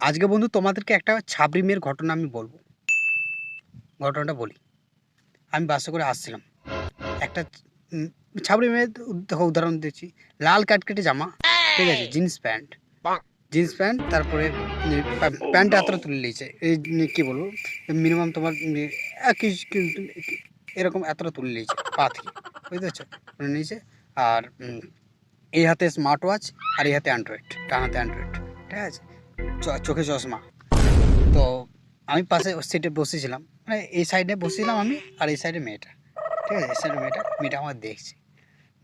আজকে বন্ধু তোমাদেরকে একটা ছাবরি মেয়ের ঘটনা আমি বলব। ঘটনাটা বলি। আমি বাসে করে আসছিলাম। একটা ছাবরি মেয়ে দেখো, উদাহরণ দিচ্ছি। লাল কাটকেটে জামা, ঠিক আছে, জিন্স প্যান্ট। জিন্স প্যান্ট, তারপরে প্যান্টটা এতটা তুলে নিয়েছে। এই কি বলব মিনিমাম তোমার এরকম এতটা তুলে নিয়েছে, পা থেকে, বুঝতে পারছ? তুলে নিয়েছে, আর এই হাতে স্মার্ট ওয়াচ আর এই হাতে অ্যান্ড্রয়েড ডান হাতে অ্যান্ড্রয়েড ঠিক আছে? চোখে চশমা। তো আমি পাশে সিটে বসেছিলাম। মানে এই সাইডে বসেছিলাম আমি আর এই সাইডে মেয়েটা। ঠিক আছে? এই সাইডে মেয়েটা মেয়েটা আমার দেখছে।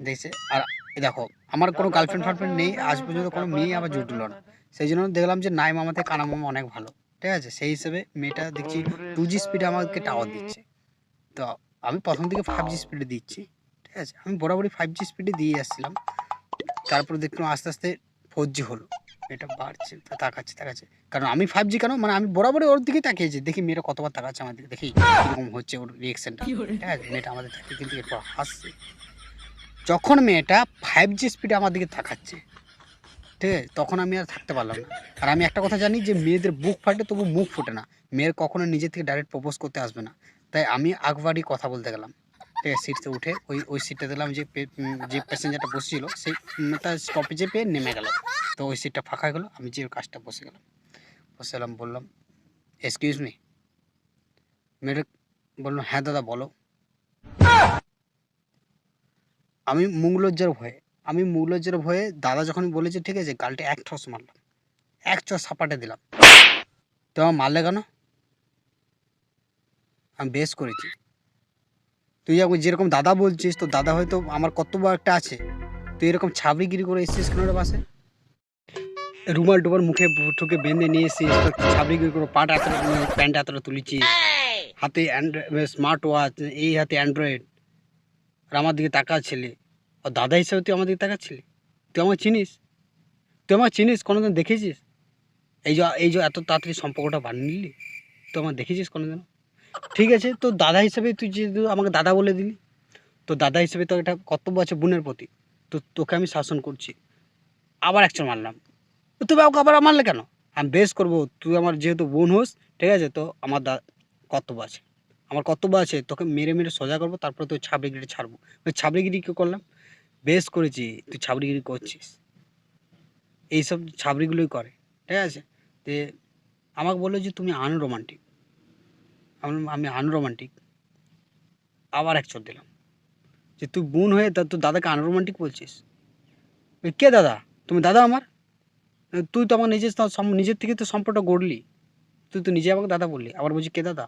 দেখছে আর দেখো, আমার কোনো গার্লফ্রেন্ড ফার্লফ্রেন্ড নেই, আজ পর্যন্ত কোনো মেয়ে আবার জুটলো না। সেই জন্য দেখলাম যে নাই মামাতে কানা মামা অনেক ভালো। ঠিক আছে? সেই হিসেবে মেয়েটা দেখছি টু জি স্পিডে আমাকে টাওয়ার দিচ্ছে। তো আমি প্রথম থেকে ফাইভ জি স্পিডে দিচ্ছি। ঠিক আছে? আমি বরাবরই ফাইভ জি স্পিডে দিয়ে আসছিলাম। তারপরে দেখলাম আস্তে আস্তে ফোর জি হলো। এটা বাড়ছে তা তাকাচ্ছে তাকাচ্ছে। কারণ আমি ফাইভ জি কেন? মানে আমি বরাবরই ওর দিকে তাকিয়েছি। দেখি মেয়েটা কতবার তাকাচ্ছে আমার দিকে। দেখি এরকম হচ্ছে ওর রিয়েকশনটা ঠিক আছে মেয়েটা আমাদের তাকিয়ে কিন্তু এরপর হাসছে। যখন মেয়েটা ফাইভ জি স্পিডে আমার দিকে তাকাচ্ছে ঠিক আছে তখন আমি আর থাকতে পারলাম না। আর আমি একটা কথা জানি যে মেয়েদের বুক ফাটে তবু মুখ ফোটে না। মেয়ের কখনো নিজে থেকে ডাইরেক্ট প্রপোজ করতে আসবে না। তাই আমি আকবারই কথা বলতে গেলাম। ঠিক আছে সিটতে উঠে ওই ওই সিটটা দিলাম যে যে প্যাসেঞ্জারটা বসছিল সেই তার স্টপেজে পেয়ে নেমে গেল। তো ওই সিটটা ফাঁকা গেলো, আমি যে কাজটা বসে গেলাম। বসে গেলাম, বললাম এক্সকিউজ মি মেয়েটা বলল হ্যাঁ দাদা, বলো। আমি মুখ লজ্জার ভয়ে, আমি মুখ লজ্জার ভয়ে দাদা যখন বলেছে, ঠিক আছে, গালটা এক ঠস মারলাম, এক চর সাপাটে দিলাম। তো আমার মারলে কেন? আমি বেশ করেছি। তুই যখন যেরকম দাদা বলছিস, তো দাদা হয়তো আমার কর্তব্য একটা আছে, তুই এরকম ছাবড়িগিরি করে এসেছিস কেন বাসে? রুমাল টুমাল মুখে ঠুকে বেঁধে নিয়ে তো করে পাট এতটা প্যান্ট এতটা তুলেছি হাতে স্মার্ট ওয়াচ এই হাতে অ্যান্ড্রয়েড। আর আমার দিকে তাকাচ্ছিলি ও দাদা হিসাবে তুই আমার দিকে তাকাচ্ছিলি তুই আমাকে চিনিস? তুই আমার চিনিস? কোনোদিন দেখেছিস? এই যে এই যে এত তাড়াতাড়ি সম্পর্কটা বানিয়ে নিলি? তুই আমার দেখেছিস কোনোদিন ঠিক আছে তো দাদা হিসেবে তুই যেহেতু আমাকে দাদা বলে দিলি তো দাদা হিসেবে তো একটা কর্তব্য আছে বোনের প্রতি। তো তোকে আমি শাসন করছি। আবার একজন মারলাম। তুমি আমাকে আবার মারলে কেন? আমি বেশ করব, তুই আমার যেহেতু বোন হোস, ঠিক আছে? তো আমার দা কর্তব্য আছে। আমার কর্তব্য আছে, তোকে মেরে মেরে সোজা করব, তারপরে তুই ছাবড়িগিরি ছাড়বো। ওই ছাবড়িগিরি কী করলাম? বেশ করেছি, তুই ছাবড়িগিরি করছিস। এইসব ছাবড়িগুলোই করে, ঠিক আছে? তে আমাকে বলল যে তুমি আনরোমান্টিক। আমি আনরোমান্টিক। আবার এক চোট দিলাম। যে তুই বোন হয়ে তা তোর দাদাকে আনরোমান্টিক বলছিস? কে দাদা? তুমি দাদা আমার? তুই তো আমার নিজের নিজের থেকে তো সম্পর্কটা গড়লি। তুই তো নিজে আমাকে দাদা বললি। আবার বলছি, কে দাদা?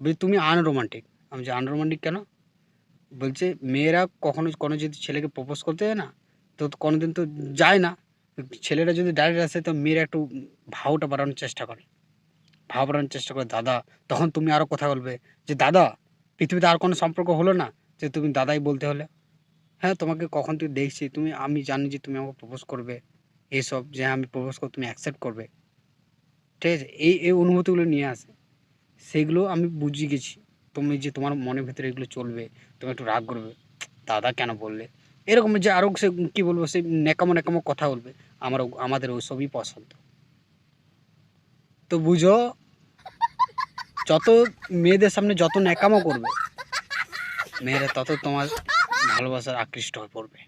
বলছি, তুমি আনরোমান্টিক আমি যে আনরোমান্টিক কেন? বলছে, মেয়েরা কখনো, কোনো যদি ছেলেকে প্রপোজ করতে যায় না, তো কোনো দিন তো যায় না। ছেলেরা যদি ডাইরেক্ট আসে, তো মেয়েরা একটু ভাওটা বাড়ানোর চেষ্টা করে। ভাও বাড়ানোর চেষ্টা করে, দাদা, তখন তুমি আরও কথা বলবে যে, দাদা, পৃথিবীতে আর কোনো সম্পর্ক হলো না যে, তুমি দাদাই বলতে হলে? হ্যাঁ তোমাকে কখন তুই দেখছি, তুমি, আমি জানি যে তুমি আমাকে প্রপোজ করবে। এইসব যে আমি প্রপোজ করে তুমি অ্যাকসেপ্ট করবে। ঠিক আছে? এই এই অনুভূতিগুলো নিয়ে আসে। সেগুলো আমি বুঝিয়ে গেছি। তুমি যে তোমার মনের ভিতরে এগুলো চলবে, তুমি একটু রাগ করবে। দাদা কেন বললে? এরকম যে আরও সে কী বলব, সে নেকামো নেকামো কথা বলবে। আমার আমাদের ওইসবই পছন্দ। তো বুঝো, যত মেয়েদের সামনে যত ন্যাকামো করবে, মেয়েরা তত তোমার ভালোবাসার আকৃষ্ট হয়ে পড়বে।